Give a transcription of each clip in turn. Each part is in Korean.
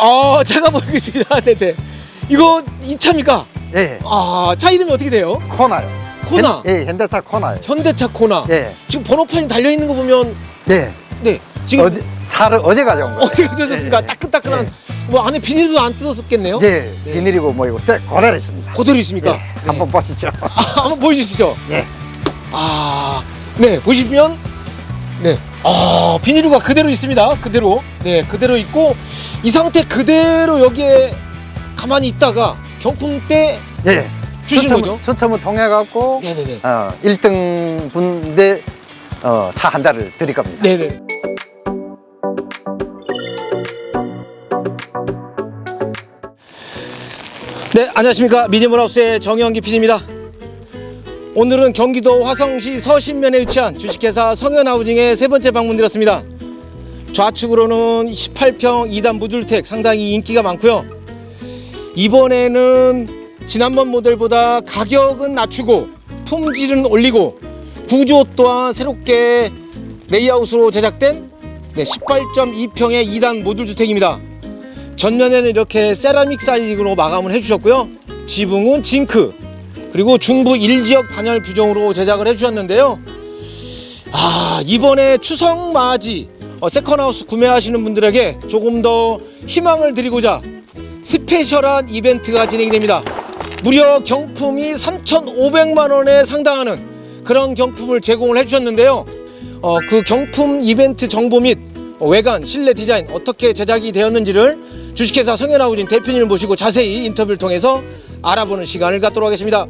아, 제가 보겠습니다. 네네. 이거 이 차입니까? 예, 아, 차 이름이 어떻게 돼요? 코나요. 코나. 현, 예, 현대차 코나요. 현대차 코나. 예, 지금 번호판이 달려 있는 거 보면 예. 네. 지금 어제 차를 어제 가져온 거예요. 어떻게 하셨습니까? 예, 예. 따끈따끈한 예. 뭐 안에 비닐도 안 뜯었었겠네요. 예, 네. 비닐이고 뭐이고 쎄 고대로 있습니다. 그대로 있습니까? 예, 한번 보시죠. 아, 한번 보여주시죠. 예, 아, 네, 보시면, 네, 아, 비닐가 그대로 있습니다. 그대로. 네, 그대로 있고, 이 상태 그대로 여기에 가만히 있다가 경품 때, 예. 주신 추첨, 거죠? 추첨을 통해 갖고 네네네. 어, 1등 분대 어, 차한 대를 드릴 겁니다. 네네. 네, 안녕하십니까. 미니멀하우스의 정영기 PD입니다. 오늘은 경기도 화성시 서신면에 위치한 주식회사 성현하우징의 세 번째 방문드렸습니다. 좌측으로는 18평 2단 무주택 상당히 인기가 많고요. 이번에는 지난번 모델보다 가격은 낮추고 품질은 올리고 구조 또한 새롭게 레이아웃으로 제작된 네, 18.2평의 2단 모듈 주택입니다. 전면에는 이렇게 세라믹 사이딩으로 마감을 해주셨고요. 지붕은 징크 그리고 중부 1지역 단열 규정으로 제작을 해주셨는데요. 아 이번에 추석 맞이 어, 세컨하우스 구매하시는 분들에게 조금 더 희망을 드리고자 스페셜한 이벤트가 진행이 됩니다. 무려 경품이 3,500만 원에 상당하는 그런 경품을 제공을 해주셨는데요. 어, 그 경품 이벤트 정보 및 어, 외관, 실내 디자인 어떻게 제작이 되었는지를 주식회사 성현아우진 대표님을 모시고 자세히 인터뷰를 통해서 알아보는 시간을 갖도록 하겠습니다.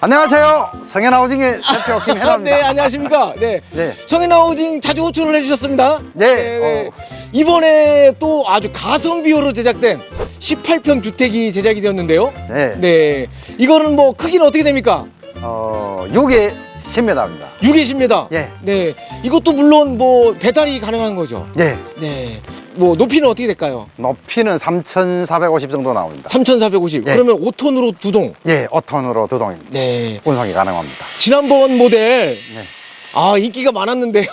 안녕하세요. 성현아우징의 대표 김현아입니다. 네, 안녕하십니까. 네. 네. 성현아우징 자주 호출을 해주셨습니다. 네, 어. 이번에 또 아주 가성비호로 제작된 18평 주택이 제작이 되었는데요. 네. 네. 이거는 뭐 크기는 어떻게 됩니까? 어, 6에 10m입니다. 6이십니다. 예. 네. 이것도 물론 뭐 배달이 가능한 거죠. 네. 네. 뭐 높이는 어떻게 될까요? 높이는 3,450 정도 나옵니다. 3,450. 예. 그러면 5톤으로 두 동. 예, 5톤으로 두 동입니다. 네. 운송이 가능합니다. 지난번 모델 네. 아 인기가 많았는데요.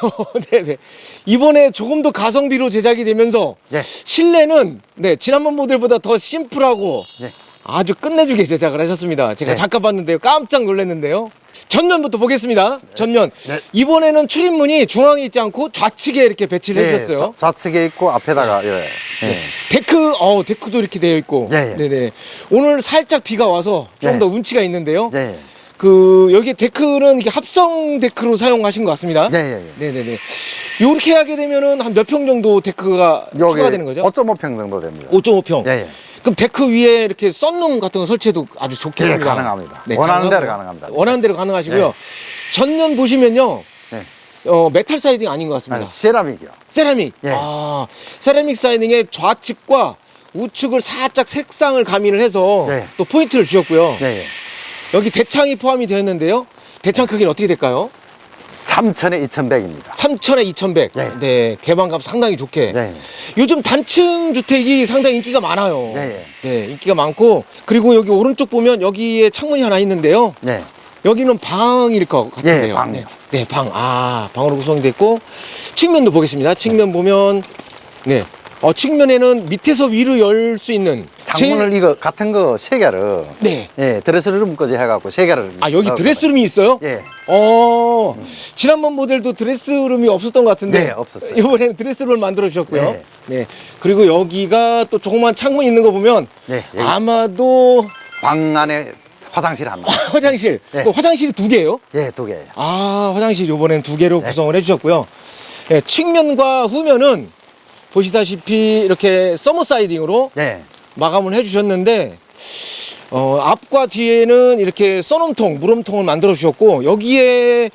네네. 이번에 조금 더 가성비로 제작이 되면서 예. 실내는 네 지난번 모델보다 더 심플하고 예. 아주 끝내주게 제작을 하셨습니다. 제가 네. 잠깐 봤는데요. 깜짝 놀랐는데요. 전면부터 보겠습니다. 전면. 네. 이번에는 출입문이 중앙에 있지 않고 좌측에 이렇게 배치를 해주셨어요. 예, 좌- 좌측에 있고 앞에다가 예. 예. 네. 데크, 어 데크도 이렇게 되어 있고. 예, 예. 네네. 오늘 살짝 비가 와서 좀 예. 더 운치가 있는데요. 예. 그 여기 데크는 이게 합성 데크로 사용하신 것 같습니다. 예, 예, 예. 네네네. 이렇게 하게 되면은 한 몇 평 정도 데크가 추가되는 거죠? 5.5평 정도 됩니다. 5.5평. 예, 예. 그럼 데크 위에 이렇게 썬룸 같은 거 설치해도 아주 좋겠습니다. 예, 가능합니다. 원하는 대로 가능합니다. 원하는 대로 가능하시고요. 예. 전면 보시면요. 네. 어, 메탈 사이딩 아닌 것 같습니다. 아, 세라믹이요. 세라믹. 예. 아, 세라믹 사이딩의 좌측과 우측을 살짝 색상을 가미를 해서 예. 또 포인트를 주셨고요. 예, 예. 여기 대창이 포함이 되어 있는데요. 대창 크기는 어떻게 될까요? 3천에 2,100입니다. 3천에 2,100. 예. 네, 개방감 상당히 좋게. 예, 예. 요즘 단층 주택이 상당히 인기가 많아요. 예, 예. 네, 인기가 많고 그리고 여기 오른쪽 보면 여기에 창문이 하나 있는데요. 예. 여기는 방일 것 같은데요. 예, 방. 네, 네, 방. 아, 방으로 구성이 됐고 측면도 보겠습니다. 측면 보면 네. 어, 측면에는 밑에서 위로 열 수 있는 창문을 이거 같은 거 세 개를 네. 예, 드레스룸까지 해갖고 세 개를 아, 여기 넣었거든요. 드레스룸이 있어요? 예. 어, 지난번 모델도 드레스룸이 없었던 것 같은데. 네, 없었어요. 이번에는 드레스룸을 만들어 주셨고요. 네. 네. 그리고 여기가 또 조그만 창문 있는 거 보면 예, 여기 아마도 방 안에 화장실 하나. 화장실. 네. 그 화장실이 두 개예요? 예, 두 개. 아, 화장실 이번엔 두 개로 네. 구성을 해주셨고요. 네, 측면과 후면은 보시다시피 이렇게 서머 사이딩으로 예. 마감을 해주셨는데 어, 앞과 뒤에는 이렇게 써놓음통, 물음통을 만들어 주셨고 여기에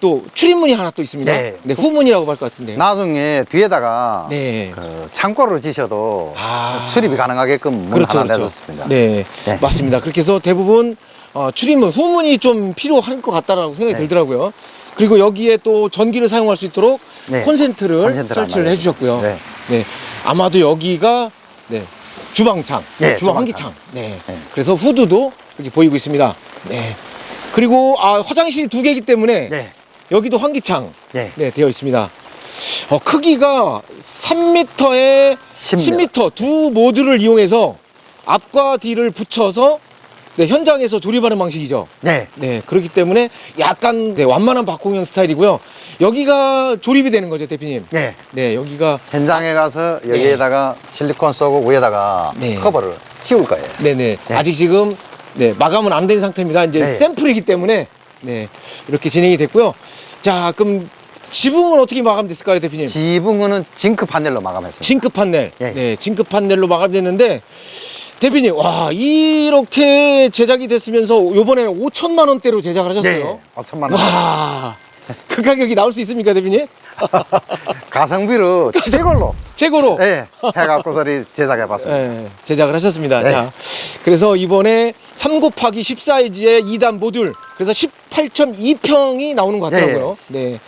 또 출입문이 하나 또 있습니다. 네. 네, 후문이라고 할 것 같은데요. 나중에 뒤에다가 네. 그 창고를 지셔도 아. 출입이 가능하게끔 문 그렇죠, 하나 그렇죠. 내줬습니다. 네, 네. 맞습니다. 그렇게 해서 대부분 어, 출입문, 후문이 좀 필요할 것 같다라고 생각이 네. 들더라고요. 그리고 여기에 또 전기를 사용할 수 있도록 네. 콘센트를 콘센트를 설치를 하나 해주셨고요. 네. 네. 아마도 여기가 네, 주방창, 네, 주방. 환기창. 네. 네. 그래서 후드도 이렇게 보이고 있습니다. 네. 그리고 아, 화장실이 두 개이기 때문에 네. 여기도 환기창 네. 네, 되어 있습니다. 어, 크기가 3m에 10m. 10m 두 모듈을 이용해서 앞과 뒤를 붙여서 네, 현장에서 조립하는 방식이죠. 네. 네, 그렇기 때문에 약간 네, 완만한 박공형 스타일이고요. 여기가 조립이 되는 거죠, 대표님. 네. 네, 여기가 현장에 가서 여기에다가 실리콘 쏘고 위에다가 네. 커버를 씌울 거예요. 네네 네. 아직 지금 네, 마감은 안 된 상태입니다. 이제 네. 샘플이기 때문에 네, 이렇게 진행이 됐고요. 자, 그럼 지붕은 어떻게 마감됐을까요, 대표님? 지붕은 징크 판넬로 마감했습니다. 징크 판넬. 예. 네, 징크 판넬로 마감됐는데 대표님, 와 이렇게 제작이 됐으면서 요번에는 5천만 원대로 제작을 하셨어요. 네. 5천만 원. 와, 그 가격이 나올 수 있습니까, 대표님? 가성비로 최고로 최고로. 네, 해갖고서리 제작해 봤습니다. 네, 제작을 하셨습니다. 네. 자, 그래서 이번에 3 곱하기 10 사이즈의 2단 모듈, 그래서 18.2평이 나오는 것 같더라고요. 네.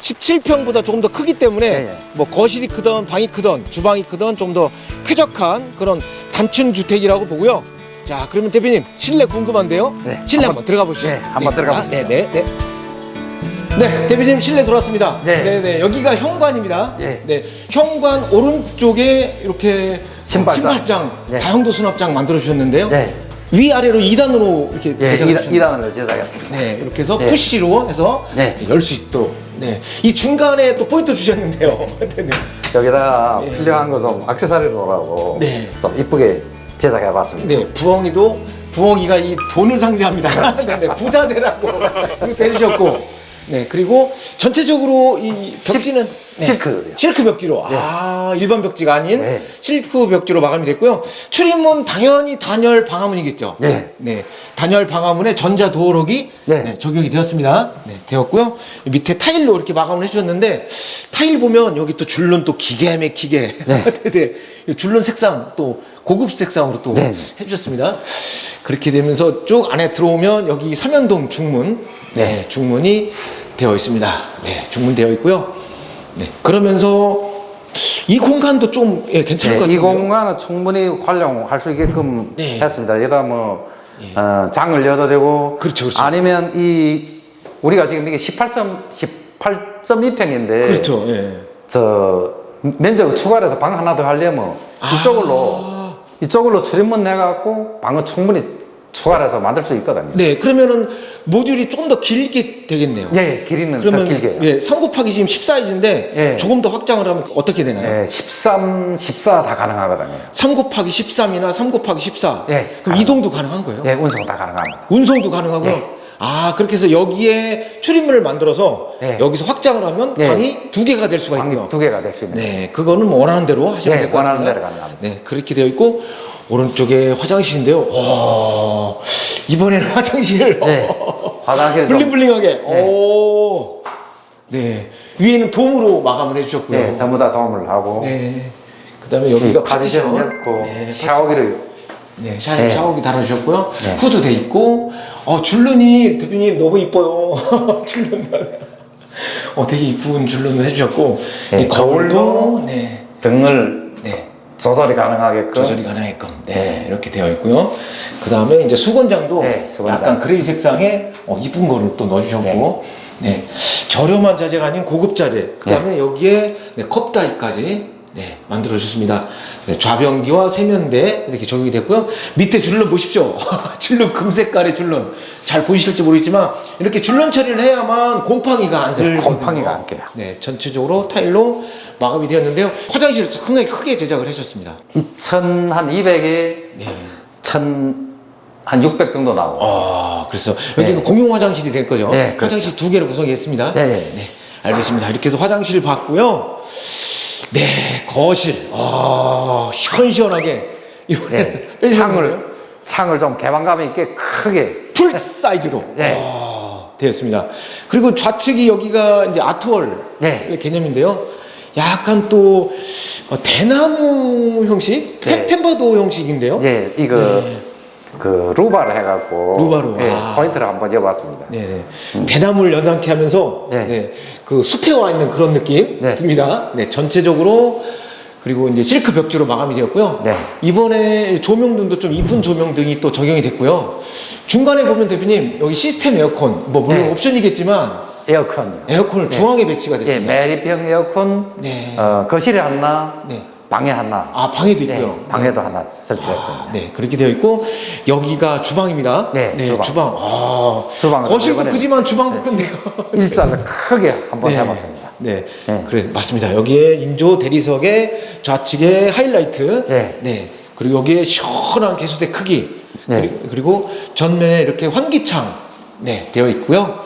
17평보다 조금 더 크기 때문에 네, 네. 뭐 거실이 크던 방이 크던 주방이 크던 좀 더 쾌적한 그런 단층 주택이라고 보고요. 자, 그러면 대표님 실내 궁금한데요. 네, 실내 한번- 한번, 들어가 보시죠. 네, 한번 들어가 보시죠. 네, 네, 네. 네, 대표님 실내 들어왔습니다. 네. 네, 네, 여기가 현관입니다. 네. 네, 현관 오른쪽에 이렇게 신발장. 신발장 네. 다용도 수납장 만들어 주셨는데요. 네. 위 아래로 2단으로 이렇게 예, 제작해 2단, 주셨네요. 2단으로 제작했습니다. 네, 이렇게 해서 네. 푸시로 해서 네. 열 수 있도록. 네, 이 중간에 또 포인트 주셨는데요. 네, 네. 여기다가 예. 필요한 거좀 액세서리 놓으라고 네. 좀 이쁘게 제작해 봤습니다. 네, 부엉이도 부엉이가 이 돈을 상징합니다. 네, 네, 부자 되라고 해주셨고, 네 그리고 전체적으로 이 벽지는 네, 실크요. 실크 벽지로 아 일반 벽지가 아닌 네. 실크 벽지로 마감이 됐고요. 출입문 당연히 단열 방화문이겠죠. 네. 네, 단열 방화문에 전자 도어록이 네. 네, 적용이 되었습니다. 네, 되었고요. 밑에 타일로 이렇게 마감을 해주셨는데 타일 보면 여기 또 줄눈 또 기계 막히게 네. 네, 이 줄눈 색상 또 고급 색상으로 또 네. 해주셨습니다. 그렇게 되면서 쭉 안에 들어오면 여기 삼연동 중문, 네, 네. 중문이 되어 있습니다. 네, 중문 되어 있고요. 네, 그러면서 이 공간도 좀 예, 괜찮을 것 네, 이 같아요. 공간은 충분히 활용할 수 있게끔 네. 했습니다. 여기다 뭐 어, 장을 여도 되고 그렇죠, 그렇죠. 아니면 이 우리가 지금 이게 18점 18.2평인데 그렇죠. 예. 저 면적 추가해서 방 하나 더 하려면 아. 이쪽으로 이쪽으로 출입문 내갖고 방은 충분히 추가해서 만들 수 있거든요. 네, 그러면은 모듈이 조금 더 길게 되겠네요. 예, 길이는 그러면 더 길게. 예, 3 곱하기 지금 10 사이즈인데 예. 조금 더 확장을 하면 어떻게 되나요? 예, 13, 14 다 가능하거든요. 3 곱하기 13이나 3 곱하기 14. 예, 그럼 이동도 가능한 거예요? 예, 운송 다 가능합니다. 운송도 가능하고요. 예. 아, 그렇게 해서 여기에 출입문을 만들어서 예. 여기서 확장을 하면 예. 방이 두 개가 될 수가 있네요. 두 개가 될 수 있는. 네, 그거는 뭐 원하는 대로 하시면 네, 될것 같습니다. 원하는 대로 가능합니다. 네, 그렇게 되어 있고 오른쪽에 화장실인데요. 와, 이번에는 화장실을 네. 화장실 좀 블링블링하게. 오, 네, 위에는 돔으로 마감을 해주셨고요. 네, 전부 다 도움을 하고 네. 그다음에 이 여기가 파티션. 열고 네, 샤워기를 네, 샤, 네. 샤워기 달아주셨고요. 네. 후드 돼 있고, 어, 줄눈이 대표님 너무 이뻐요. 줄눈. 어, 되게 이쁜 줄눈을 해주셨고, 네, 이 거울도, 거울도 네, 등을 네, 조절이 가능하게끔 조절이 가능하게끔, 네, 이렇게 되어 있고요. 그 다음에 이제 수건장도 네, 수건장. 약간 그레이 색상의 어, 이쁜 거를 또 넣어주셨고, 네. 저렴한 자재가 아닌 고급 자재. 그 다음에 여기에 네, 컵다이까지 네, 만들어 주셨습니다. 네, 좌변기와 세면대 이렇게 적용이 됐고요. 밑에 줄눈 보십시오. 줄눈 금색깔의 줄눈. 잘 보이실지 모르겠지만 이렇게 줄눈 처리를 해야만 곰팡이가 안 슬거든요. 곰팡이가 안 껴요. 네, 전체적으로 타일로 마감이 되었는데요. 화장실 상당히 크게 제작을 해주셨습니다. 2천 한 200에 네. 1,한600 정도 나오고 아, 그래서 여기가 공용 화장실이 될 거죠? 네, 그렇죠. 화장실 두 개로 구성했습니다. 네, 네. 알겠습니다. 이렇게 해서 화장실 봤고요. 네, 거실. 아, 시원시원하게. 이번에 네. 창을 창을 좀 개방감 있게 크게 풀 사이즈로 네. 아, 되었습니다. 그리고 좌측이 여기가 이제 아트월 네. 개념인데요. 약간 또 어, 대나무 형식, 네. 팩템버도 형식인데요. 예 이거 그 루바를 해갖고 루바로. 예, 아. 포인트를 한번 넣어봤습니다. 네네. 대나무를 연상케 하면서 네. 네. 그 숲에 와 있는 그런 느낌 네. 듭니다. 네, 전체적으로 그리고 이제 실크 벽지로 마감이 되었고요. 네. 이번에 조명등도 좀 이쁜 조명등이 또 적용이 됐고요. 중간에 보면 대표님 여기 시스템 에어컨 뭐 물론 네. 옵션이겠지만 에어컨요. 에어컨을 중앙에 배치가 예, 됐습니다. 메리병 에어컨, 네. 어, 거실에 하나, 네. 방에 하나, 아 방에도 예, 있고요. 방에도 하나 설치했습니다. 네, 그렇게 되어 있고 여기가 주방입니다. 네, 주방. 주방. 아, 주방은 거실도 크지만 주방도 큰데요. 일자를 크게 한번 네. 해봤습니다. 네, 네. 그래 맞습니다. 여기에 인조 대리석의 좌측에 하이라이트. 네. 그리고 여기에 시원한 개수대 크기. 네. 그리고, 전면에 이렇게 환기창. 네, 되어 있고요.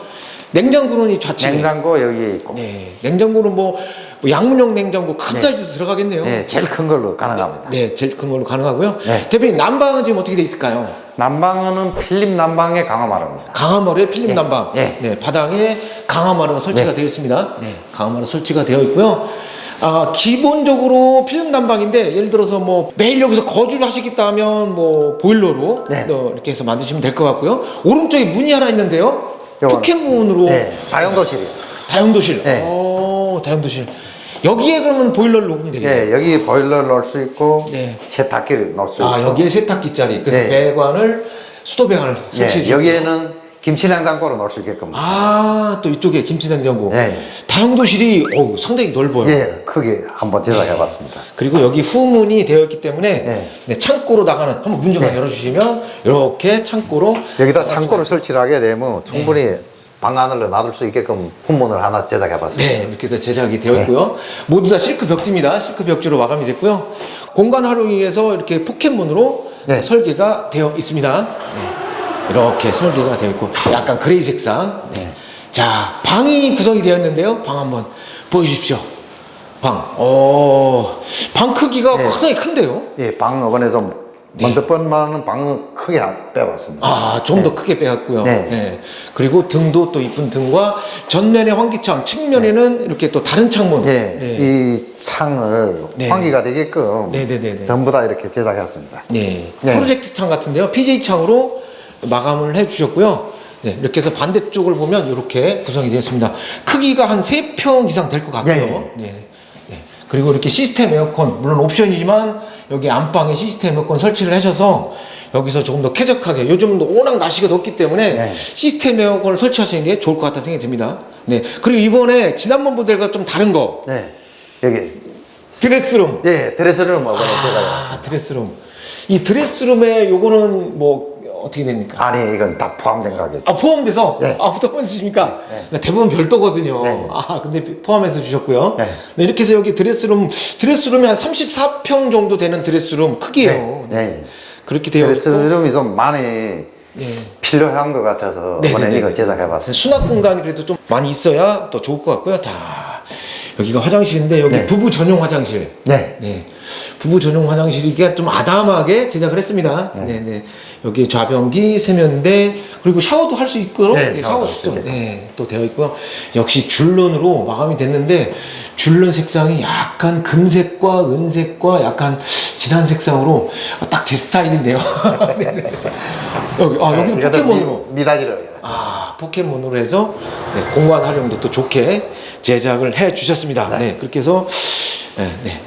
냉장고는 이 좌측에. 냉장고 여기 있고, 네. 네, 냉장고는 뭐, 뭐 양문형 냉장고 큰 사이즈도 들어가겠네요. 제일 큰 걸로 가능합니다. 네, 제일 큰 걸로 가능하고요. 네. 대표님 난방은 지금 어떻게 돼 있을까요? 난방은 필립 난방의 강화마루입니다. 강화마루에 필름 예. 난방. 예. 네, 바닥에 강화마루가 설치가 네. 되어 있습니다. 네, 강화마루 설치가 되어 있고요. 아, 기본적으로 필름 난방인데 예를 들어서 뭐 매일 여기서 거주를 하시겠다 하면 뭐 보일러로 네. 어, 이렇게 해서 만드시면 될 것 같고요. 오른쪽에 문이 하나 있는데요. 요거는- 포켓문으로 네, 다용도실이요. 다용도실. 네. 오, 다용도실. 여기에 그러면 보일러를 놓으면 되겠네요. 예, 여기 보일러를 넣을 수 있고, 네. 세탁기를 넣을 수 있고, 아, 여기에 세탁기 자리. 그래서 네. 배관을 수도 배관을 설치해 예, 주고 여기에는 김치냉장고를 넣을 수 있게끔. 아, 또 이쪽에 김치냉장고. 네. 다용도실이 어우, 상당히 넓어요. 예, 크게 한번 제작해봤습니다. 그리고 여기 후문이 되어 있기 때문에 네. 네, 창고로 나가는 한번 문좀 네. 열어주시면 이렇게 창고로 여기다 나갈 창고를 설치를 하게 되면 충분히 방 안으로 놔둘 수 있게끔 후문을 하나 제작해 봤습니다. 네, 이렇게 해서 제작이 되어 있고요. 모두 다 실크 벽지입니다. 실크 벽지로 마감이 됐고요. 공간 활용을 위해서 이렇게 포켓문으로 네. 설계가 되어 있습니다. 네. 이렇게 설계가 되어 있고 약간 그레이 색상. 네. 자, 방이 구성이 되었는데요. 방 한번 보여주십시오. 방. 어, 방 크기가 네. 상당히 큰데요. 예, 방 어번에서 먼저 번만은 방은 크게 안 빼봤습니다. 아, 좀 더 크게 빼갔고요. 네. 네. 그리고 등도 또 이쁜 등과 전면에 환기창, 측면에는 이렇게 또 다른 창문. 예, 네. 이 창을 네. 환기가 되게끔 네, 네, 네, 네. 전부 다 이렇게 제작했습니다. 네. 네. 프로젝트 창 같은데요. PJ 창으로 마감을 해 주셨고요. 네. 이렇게 해서 반대쪽을 보면 이렇게 구성이 되었습니다. 크기가 한 3평 이상 될 것 같고요. 네. 네. 그리고 이렇게 시스템 에어컨, 물론 옵션이지만 여기 안방에 시스템 에어컨 설치를 하셔서 여기서 조금 더 쾌적하게 요즘 워낙 날씨가 덥기 때문에 네. 시스템 에어컨을 설치하시는 게 좋을 것 같다는 생각이 듭니다. 네. 그리고 이번에 지난번 모델과 좀 다른 거 네, 여기 드레스룸. 예, 드레스룸 제작해봤습니다. 아, 드레스룸. 이 드레스룸에 요거는 뭐 어떻게 됩니까? 아니, 이건 다 포함된 가격. 아 포함돼서 네. 아 포함해 주십니까? 대부분 별도거든요. 네. 아 근데 포함해서 주셨고요. 네. 네, 이렇게 해서 여기 드레스룸 드레스룸이 한 34평 정도 되는 드레스룸 크기예요. 네, 네. 그렇게 되어 드레스룸이 좀 많이 예. 필요한 것 같아서 네, 이번에 네, 이거 네. 제작해봤습니다. 수납 공간이 그래도 좀 많이 있어야 더 좋을 것 같고요. 다 여기가 화장실인데 여기 네. 부부 전용 화장실. 네. 네. 부부 전용 화장실이기가 좀 아담하게 제작을 했습니다. 네, 네. 여기 좌변기, 세면대, 그리고 샤워도 할 수 있도록 네, 네, 샤워 수도 있게. 네, 또 되어 있고요. 역시 줄눈으로 마감이 됐는데 줄눈 색상이 약간 금색과 은색과 약간 진한 색상으로 딱 제 스타일인데요. 네, 네. 여기 아, 여기는 이것도 포켓몬으로 미, 미닫이를. 아, 포켓몬으로 해서 네, 공간 활용도 또 좋게 제작을 해 주셨습니다. 네. 그렇게 해서 네, 네.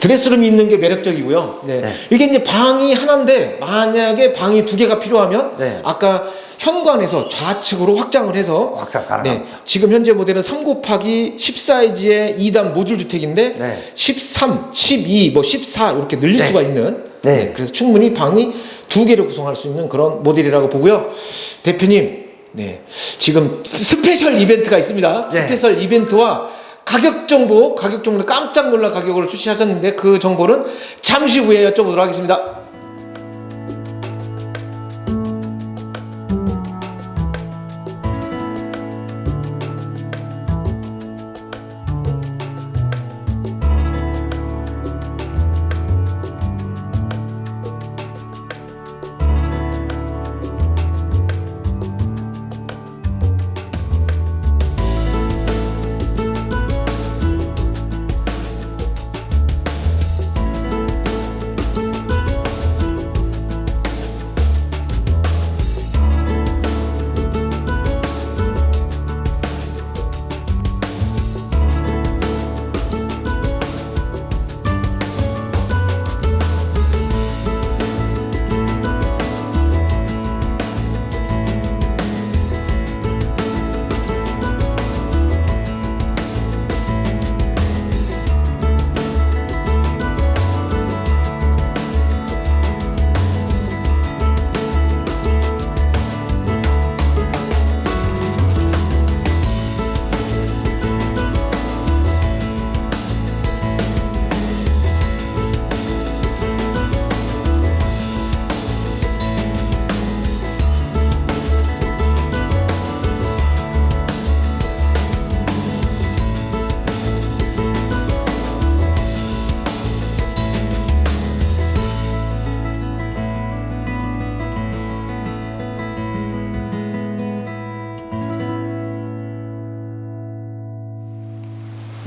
드레스룸 이 있는 게 매력적이고요. 네. 네. 이게 이제 방이 하나인데 만약에 방이 두 개가 필요하면 네. 아까 현관에서 좌측으로 확장을 해서 확장 네, 가능합니다. 지금 현재 모델은 3 곱하기 10 사이즈의 2단 모듈 주택인데 네. 13, 12, 뭐 14 이렇게 늘릴 네. 수가 있는 네. 네, 그래서 충분히 방이 두 개를 구성할 수 있는 그런 모델이라고 보고요. 대표님, 네, 지금 스페셜 이벤트가 있습니다. 네. 스페셜 이벤트와 가격 정보, 가격 정보는 깜짝 놀랄 가격으로 출시하셨는데 그 정보는 잠시 후에 여쭤보도록 하겠습니다.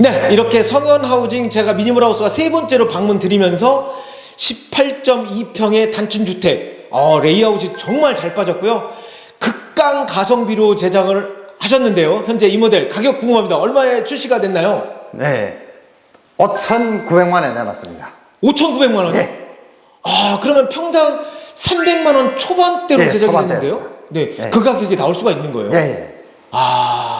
네, 이렇게 성현 하우징 제가 미니멀 하우스가 세 번째로 방문 드리면서 18.2평의 단층 주택. 어, 레이아웃이 정말 잘 빠졌고요. 극강 가성비로 제작을 하셨는데요. 현재 이 모델 가격 궁금합니다. 얼마에 출시가 됐나요? 네. 5,900만에 내놨습니다. 5,900만 원. 예. 아, 그러면 평당 300만 원 초반대로 예, 제작이 초반대로. 됐는데요? 네, 예. 그 가격에 나올 수가 있는 거예요. 예, 예. 아,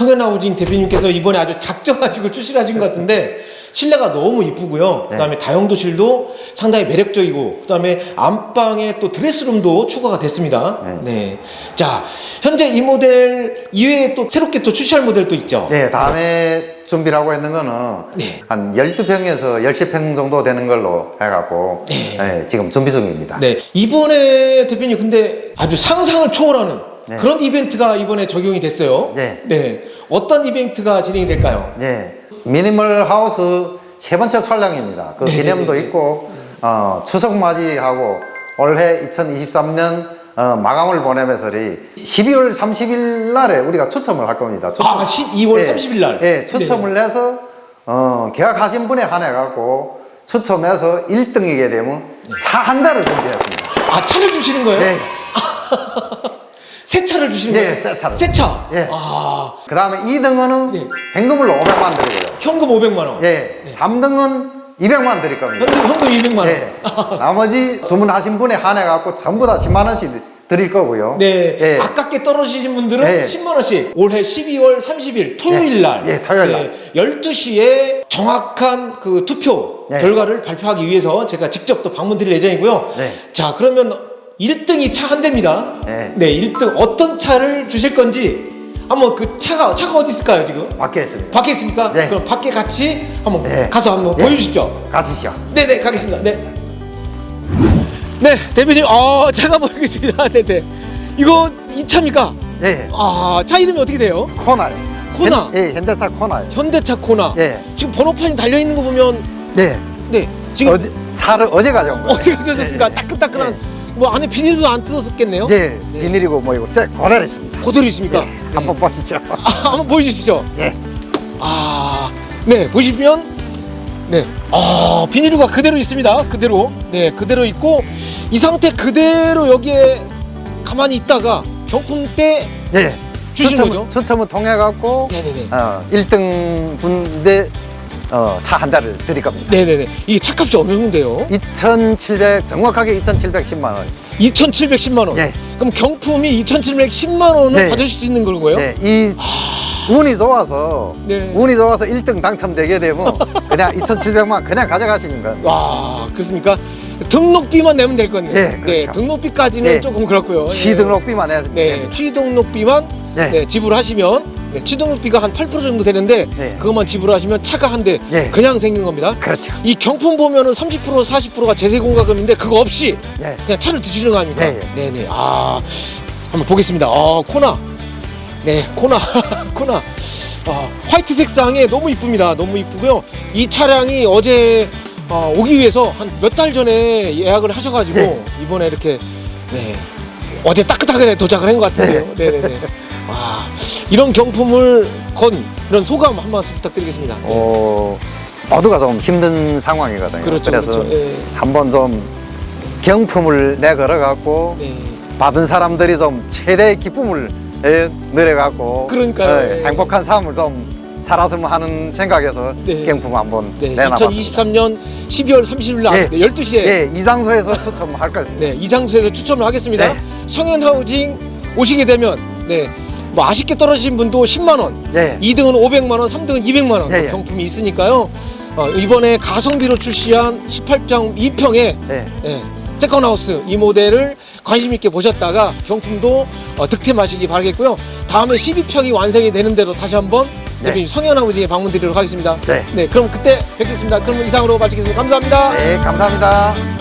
성현 아우징 대표님께서 이번에 아주 작정하시고 출시를 하신 것 같은데 실내가 너무 이쁘고요. 네. 그다음에 다용도실도 상당히 매력적이고 그다음에 안방에 또 드레스룸도 추가가 됐습니다. 네. 자, 현재 이 모델 이외에 또 새롭게 또 출시할 모델도 있죠. 예, 다음에 준비를 하고 있는 거는 네. 한 12평에서 10평 정도 되는 걸로 해갖고 예, 지금 준비 중입니다. 네. 이번에 대표님 근데 아주 상상을 초월하는 네. 그런 이벤트가 이번에 적용이 됐어요. 네. 네. 어떤 이벤트가 진행이 될까요? 예, 미니멀 하우스 세 번째 촬영입니다. 그 네, 기념도 네, 네. 있고 어, 추석 맞이하고 올해 2023년 어, 마감을 보내면서 12월 30일 날에 우리가 추첨을 할 겁니다. 추첨. 아, 12월 예, 30일 날. 예, 추첨을 해서 어, 계약하신 분에 한해 갖고 추첨해서 1등이게 되면 차한 대를 준비했습니다. 아, 차를 주시는 거예요? 예. 새 차를 주시는 예, 거예요? 새 차를. 새 차. 예. 아, 그 다음에 2등은 네. 현금을 500만 드리고요. 현금 500만 원. 예, 3등은 200만 드릴 겁니다. 현금 현금 200만 원. 예. 나머지 주문하신 분에 한해 갖고 전부 다 10만 원씩 드릴 거고요. 네. 예. 아깝게 떨어지신 분들은 예. 10만 원씩 올해 12월 30일 토요일 날 예, 토요일 날. 12시에 정확한 그 투표 예. 결과를 발표하기 위해서 제가 직접 또 방문 드릴 예정이고요. 네. 자, 그러면 1등이 차 한 대입니다. 네. 네, 1등 어떤 차를 주실 건지 한번 그 차가 차가 어디 있을까요, 지금? 밖에 있습니다. 밖에 있습니까? 네. 그럼 밖에 같이 한번 네. 가서 한번 네. 보여주십시오. 가시죠. 네네 가겠습니다. 네. 네 대표님, 어 제가 보겠습니다. 네네. 이거 이 차입니까? 예. 아차 이름이 어떻게 돼요? 코나요. 코나. 현, 예, 현대차 코나요. 현대차 코나. 예. 지금 번호판이 달려 있는 거 보면 예. 네 지금 어제 차를 어제 가져온 거예요. 어떻게 하셨습니까? 예, 따끈따끈한 예. 뭐 안에 비닐도 안 뜯었겠네요. 예. 비닐이고 뭐이고 쎄 고대로 있습니다. 그대로 있습니까? 예. 네. 한번 보시죠. 아, 한번 보여주십시오. 예. 아, 네, 보시면, 네, 아, 비닐류가 그대로 있습니다. 그대로. 네, 그대로 있고, 이 상태 그대로 여기에 가만히 있다가 경품 때, 예. 주시는 추첨, 거죠? 추첨을 통해 갖고 네네네. 어, 1등 분대 어, 차 한 대를 드릴 겁니다. 네네네. 이게 차값이 어느 정도인데요? 2,700 정확하게 2,710만 원. 2,710만원. 예. 그럼 경품이 2,710만 원을 네. 받으실 수 있는 거고요? 네, 이 운이 좋아서 네. 운이 좋아서 1등 당첨되게 되면 그냥 2,700만 그냥 가져가시는 거예요. 와, 그렇습니까? 등록비만 내면 될 건데. 예, 그렇죠. 네, 등록비까지는 예. 조금 그렇고요. 취등록비만 해야 네, 됩니다. 취등록비만 네. 네, 지불하시면 네, 취등록비가 한 8% 정도 되는데 네. 그것만 지불하시면 차가 한 대 네. 그냥 생긴 겁니다. 그렇죠. 이 경품 보면은 30% 40%가 재세공과금인데 그거 없이 네. 그냥 차를 드시는 거 아닙니까? 네, 네, 네. 아, 한번 보겠습니다. 아, 코나. 네, 코나. 코나. 아, 화이트 색상에 너무 이쁩니다. 너무 이쁘고요. 이 차량이 어제 어, 오기 위해서 한 몇 달 전에 예약을 하셔가지고 네. 이번에 이렇게 네, 어제 따끈따끈하게 도착을 한 것 같은데요. 네, 네, 네. 와, 이런 경품을 건 이런 소감 한 말씀 부탁드리겠습니다. 네. 어, 모두가 좀 힘든 상황이거든요. 그렇죠, 래서 그렇죠. 예. 한번 좀 경품을 내걸어 갖고 네. 받은 사람들이 좀 최대의 기쁨을 예, 누려갖고 그러니까요. 예, 행복한 삶을 좀 살았으면 하는 생각에서 네. 경품 한번 네, 내놔봤습니다. 2023년 12월 30일 날 예. 네, 12시에 예, 이 장소에서 추첨할 걸. 네, 이 장소에서 추첨을 하겠습니다. 네. 성현 하우징 오시게 되면 네. 뭐 아쉽게 떨어진 분도 10만 원, 예. 2등은 500만 원, 3등은 200만 원 예, 예. 경품이 있으니까요. 어, 이번에 가성비로 출시한 18.2평의 예. 예, 세컨하우스 이 모델을 관심 있게 보셨다가 경품도 어, 득템하시기 바라겠고요. 다음에 12평이 완성이 되는 대로 다시 한번 네. 대표님 성현 아버지에 방문 드리도록 하겠습니다. 네. 그럼 그때 뵙겠습니다. 그럼 이상으로 마치겠습니다. 감사합니다. 네, 감사합니다.